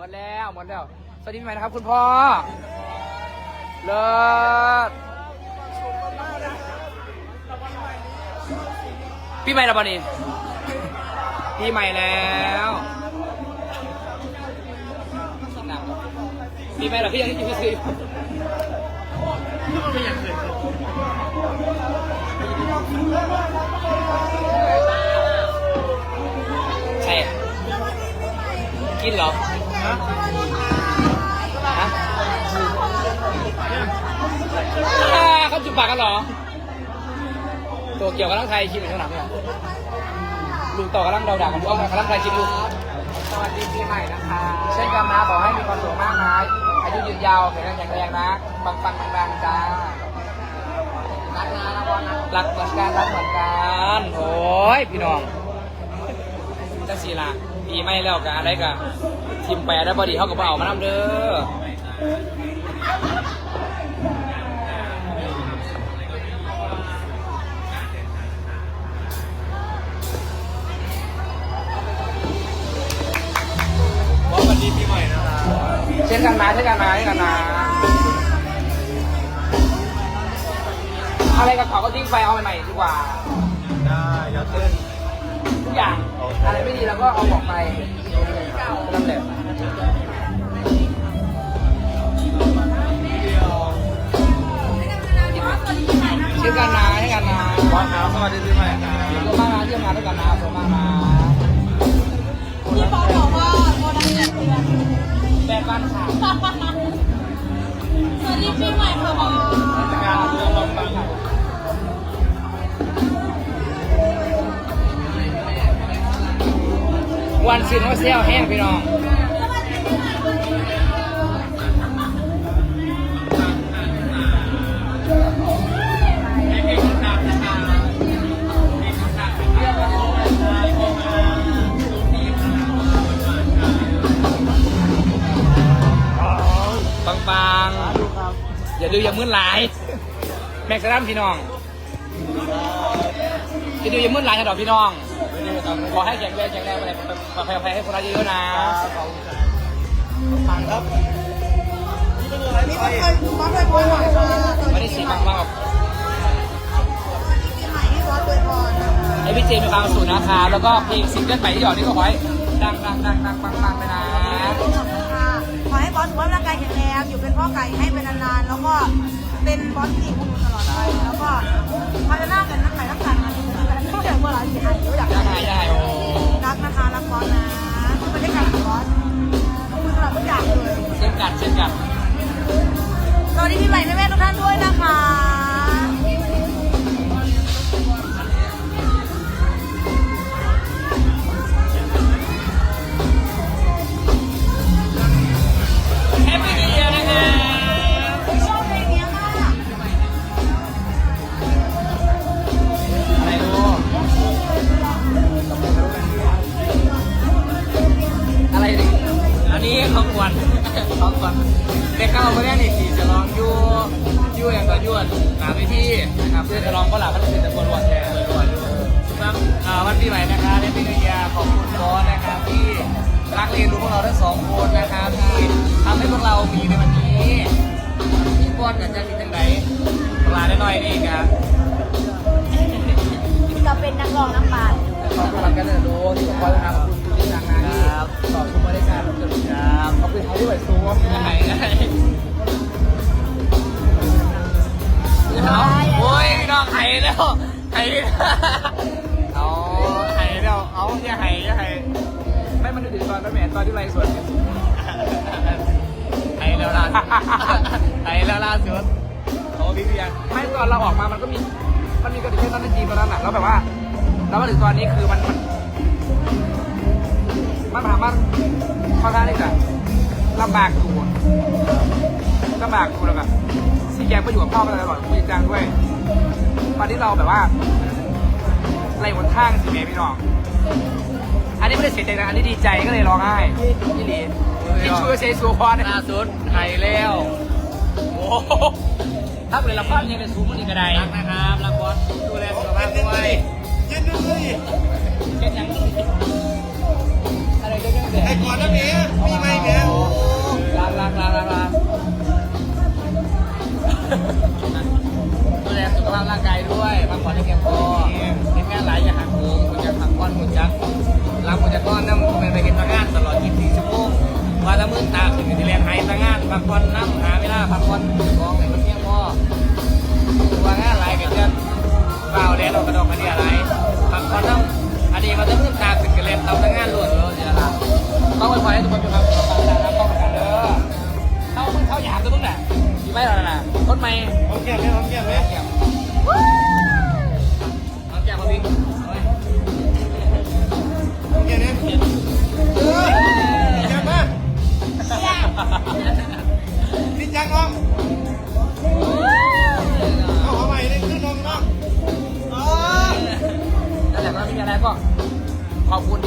มดแล้วหมดแล้ว สวัสดีปีใหม่นะครับคุณพ่อ เลิศปีใหม่แล้วป่ะนี่ปีใหม่แล้วปีใหม่แล้วพี่ยังอยู่ที่ซื้อใช่กินเหรอ อ่าเขาจุบปากกันเหรอ ตัวเกี่ยวกับร่างไทยคิดเหมือนข้างหลังเนี่ยลุงต่อกำลังเดาด่ากันว่ากำลังไทยคิดลูกสวัสดีปีใหม่นะคะ เช่นกันนะขอให้มีความสุขมากนะอายุยืนยาวแข็งแรงแข็งแรงนะปังปังปังปังจ้ารักนะรักบอลนะรักเหมือนกันรักเหมือนกันโอ้ยพี่น้องจังสีละปีไม่แล้วกันอะไรกัน ทีมแปรได้พอดีเขาก็บเอามานำเด้อสวัสดีปีใหม่นะครับเช่นกันนะเช่นกันนะเช่นกันนะอะไรกับเขาก็ทิ้งไปเอาใหม่ๆดีกว่า ได้แล้วเต้น ทุกอย่างอะไรไม่ดีเราก็เอาออกไปนั่นแหละเช่นกันนะเช่นกันนะบอสครับสวัสดีปีใหม่ครับขอบคุณมากนะที่มาด้วยกันนะขอบคุณมากนะพี่ปอบอกว่าโมดังเจ็ดเดือนแบกบ้านค่ะสวัสดีปีใหม่ค่ะบอ วันสิ้อนว่าเซลแห้งพี่น้องปังปังๆอย่าดื้ออย่ามืนหลาย แม็กซ์ดัมพี่น้องอย่าดื้ออย่ามืนหลายนะดอกพี่น้อง ขอให้แข็งแรงแข็งแรงไปปลอดภัยอให้คนรักเยอะๆนะผ่านครับพี่ป๊อปเคยป๊อปเคยพรหน่อยค่ะไม่ได้สีบางบบปีใหม่ให้อสเคยพอนะให้พี่เจมีความสุขนะคะแล้วก็เพลงซิงเกิลใหม่ที่ออกนี่ก็ขอให้ดังดังดังดังปังปังไปนะขอให้บอสสุขภาพร่างกายแข็งแรงอยู่เป็นพ่อไก่ให้เป็นนานๆแล้วก็เป็นบอสที่คุณตลอดไปแล้วก็พัฒนากันนักไก่นักสัตว์มาดู กันทุกอย่างเมื่อไหร่ที่หายอยากยังไงยังไงโอ้รักนะคะรักบอสนะทุกบรรยากาศของบอสขอบคุณสำหรับทุกอย่างเลยเช่นกันเช่นกันสวัสดีพี่ใหม่แม่ๆทุกท่านด้วยนะคะ นนี้ของขวัญของขวัญเด็กเก้าคนแรกนี่สี่จะร้องยู่ยู่อย่างก็ยวดหนาไปที่นะครับเพื่อจะร้องก็หลับพันธุ์แต่คนรวดแทนเลยรวดครับอ่าวันปีใหม่นะคะในปีนิวยาขอบคุณบอสนะครับที่รักเรียนรู้พวกเราทั้งสองคนนะครับที่ทำให้พวกเรามีในวันนี้พี่บอสกับจะมีจังไหนเวลาได้หน่อยนี่ครับจะเป็นนักร้องน้ำปานขอบคุณกันเลยดูที่ผมคอยนะครับขอบคุณที่ทางงาน ที่ต่อชุมบริการจนครับขอบคุณเขาที่ไหวซูมได้ได้โอ้ยพี่น้องไห้แล้วไห้เอาไห้แล้วเอาอย่าไห้อย่าไห้ไม่มันถึงตอนนั้นแหมตอนที่ไรสวนไห้แล้วล่ะไห้แล้วล่าสุดโอ้พี่เบียร์ไม่ตอนเราออกมามันก็มีมันมีกระดิ่งตอนนั้นจริงตอนนั้นแหละแล้วแบบว่า แล้วมาถึงตอนนี้คือมันมัน มันถามว่าค่อนข้างที่จะลำบากอยู่ลำบากอยู่แล้วแบบซีแกมก็อยู่กับพ่อมาตลอดคุยจังด้วยตอนที่เราแบบว่าไล่บนทางสิเมพี่น้อง อันนี้ไม่ได้เสียใจนะ อันนี้ดีใจก็เลยร้องไห้พี่หลีที่ช่วยเชยสัวคอนล่าสุดหายแล้วโอ้โหถ้าเป็นละครเนี่ยเป็นซูมนี่ก็ไดรักนะครับรักบอสดูแลสุขภาพด้วยยืนดูเลยเช่นยังอะไรก็ยังเด็กไอ้ก่อนนะเมียมีไหมเมียรักรักรักรักรักดูแลสุขภาพร่างกายด้วยพักผ่อนให้เพียงพอเห็นงานหลายอย่างหักโหมคุณจะพักผ่อนคุณจะรับคุณจะก้อนน้ำเป็นไปเห็นงานตลอด24ชั่วโมงวันละมื้อตาถึงที่เรียนไห้ตางานพักผ่อนนะ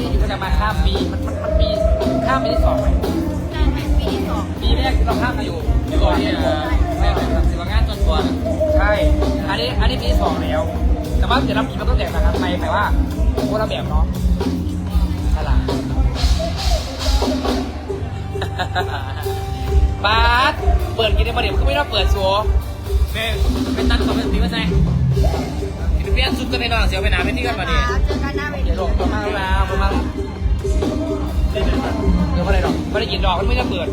ที่อยู่กันมาข้ามปีมันมันมันปีข้ามปีที่สองไหมใช่ไหมปีที่สองปีแรกที่เราข้ามมาอยู่อยู่ก่อนที่แม่เป็นแบบสิบงานจนตัวใช่ อันนี้อันนี้ปีที่สองแล้ว แต่ว่าแต่ละปีมันก็แตกต่างกันไปแต่ว่าคนละแบบเนาะใช่ละบาสเปิดกินในประเดี๋ยวก็ไม่ต้องเปิดสัวแม่เป็นตันของเป็นสีว่าไงเป ลี่ยนสุดกันในนอนเสียวไปหนาเป็นที่กันมาดิเจอกันหน้าเวทีเดี๋ยวลงตัวมากแล้วตัวมากเดี๋ยวอะไรหรอกไม่ได้ยินดอกมันไม่ได้เปิด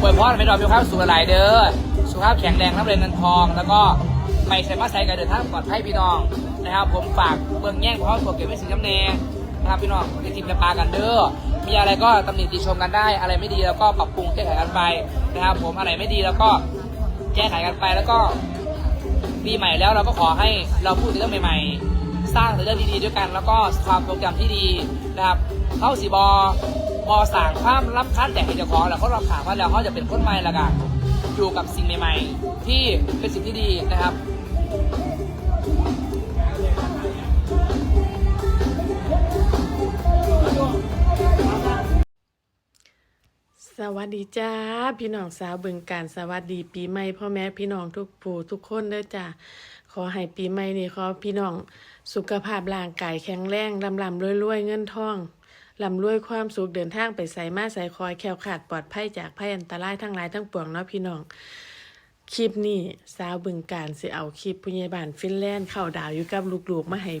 อวยพรให้ดอกมีความสุขหลายเด้อ สุขภาพแข็งแรงรับเรียนเงินทอง แล้วก็ไม่ใส่มาใส่กันเดินทางปลอดภัยพี่น้องนะครับผมฝากเบื้องแย่งของตัวเก็บไว้สินจำแนงนะครับพี่น้องในทีมจะปากันเด้อ มีอะไรก็ตำหนิติชมกันได้ อะไรไม่ดีแล้วก็ปรับปรุงแก้ไขกันไปนะครับผมอะไรไม่ดีแล้วก็แก้ไขกันไปแล้วก็ปีใหม่แล้วเราก็ขอให้เราพูดถึงเรื่องใหม่ๆ สร้างเรื่องดีๆด้วยกัน แล้วก็ความโปรแกรมที่ดีนะครับเข้าสีบอ บอสั่งความรับคัดแต่ให้เจ้าของแล้วเขารับถามว่าแล้วเขาจะเป็นคนใหม่ละกันอยู่กับสิ่งใหม่ๆ ที่เป็นสิ่งที่ดีนะครับสวัสดีจ้าพี่น้องสาวบึงการสวัสดีปีใหม่พ่อแม่พี่น้องทุกผู้ทุกคนเด้อจ้าขอให้ปีใหม่นี้ขอพี่น้องสุขภาพร่างกายแข็งแรงลำลำรวยรวยๆเงินทอง ลำรวยความสุขเดินทางไปใส่มาใส่คอยแควขาดปลอดภัยจากภัยอันตรายทั้งหลายทั้งปวงเนาะพี่น้อง คลิปนี้สาวบึงการสิเอาคลิปพยาบาลฟินแลนด์เข้าดาวอยู่กับลูกๆมาให้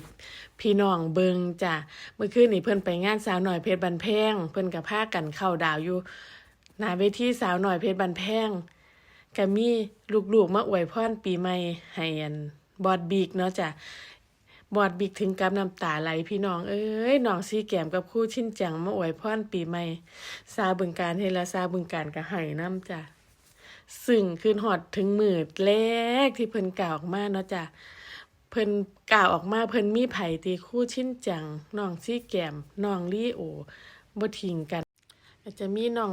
พี่น้องเบิงจ้ะเมื่อคืนนี้เพิ่นไปงานสาวหน่อยเพชรบันแพง เพิ่นกับพากันเข้าดาวอยู่หน้าเวทีสาวหน่อยเพชรบันแพงก็มีลูกๆมาอวยพรปีใหม่ให้อันบอดบีกเนาะจ้ะ บอดบีกถึงกับน้ำตาไหลพี่น้องเอ้ยน้องซีแกมกับคู่ชินจังมาอวยพรปีใหม่ซาบึงการเฮดและซาบึงการก็ให้น้ำจ้ะซึ่งคืนหอดถึงมืดแรกที่เพิ่นกล่าวออกมาเนาะจ้ะเพิ่นกล่าวออกมาเพิ่นมีไผ่ตีคู่ชินจังน้องซีแกมน้องลี่โอบ่ทิ้งกันก็จะมีน้อง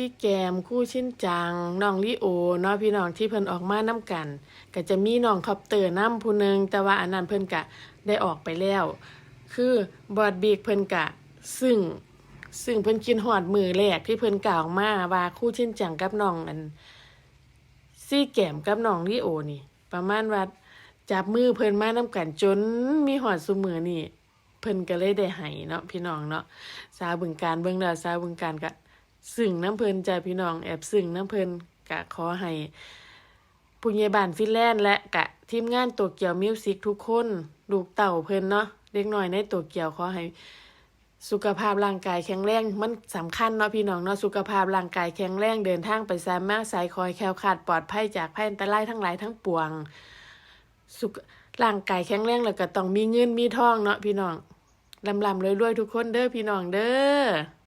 ซี่แกมคู่ชิ้นจังน้องลิโอเนาะพี่น้องที่เพิ่นออกมาน้กัน ก็จะมีน้องคอปเตอร์น้ำผู้หนึงแต่ว่าอันนั้นเพิ่นกะได้ออกไปแล้ว คือบอดบีกเพิ่นกะ ซึ่งซึ่งเพิ่นกินหอดมือแรกที่เพิ่นกล่าวมาว่าคู่ชิ้นจังกับน้องอันซี่แกมกับน้องลิโอนี่ ประมาณว่าจับมือเพิ่นมาน้กันจนมีหอดซุมือนี่ เพิ่นก็เลยได้ให้เนาะพี่น้องเนาะสาวบึงการเบิ่งแล้วสาวบึงการก็ ซึ่งน้ำเพิ่นจ้ะพี่น้องแอบซึ่งน้ำเพลินก็ขอให้ผู้ใหญ่บ้านฟินแลนด์และกะทีมงานตัวเกี่ยวมิวสิกทุกคนลูกเต่าเพลินเนาะเด็กน้อยในตัวเกี่ยวขอให้สุขภาพร่างกายแข็งแรงมันสำคัญเนาะพี่น้องเนาะสุขภาพร่างกายแข็งแรงเดินทางไปสามารถสายคอยแคล้วคลาดปลอดภัยจากภัยอันตรายทั้งหลายทั้งปวง สุขร่างกายแข็งแรงแล้วก็ต้องมีเงินมีทองเนาะพี่น้องลำลำรวยๆทุกคนเด้อพี่น้องเด้อ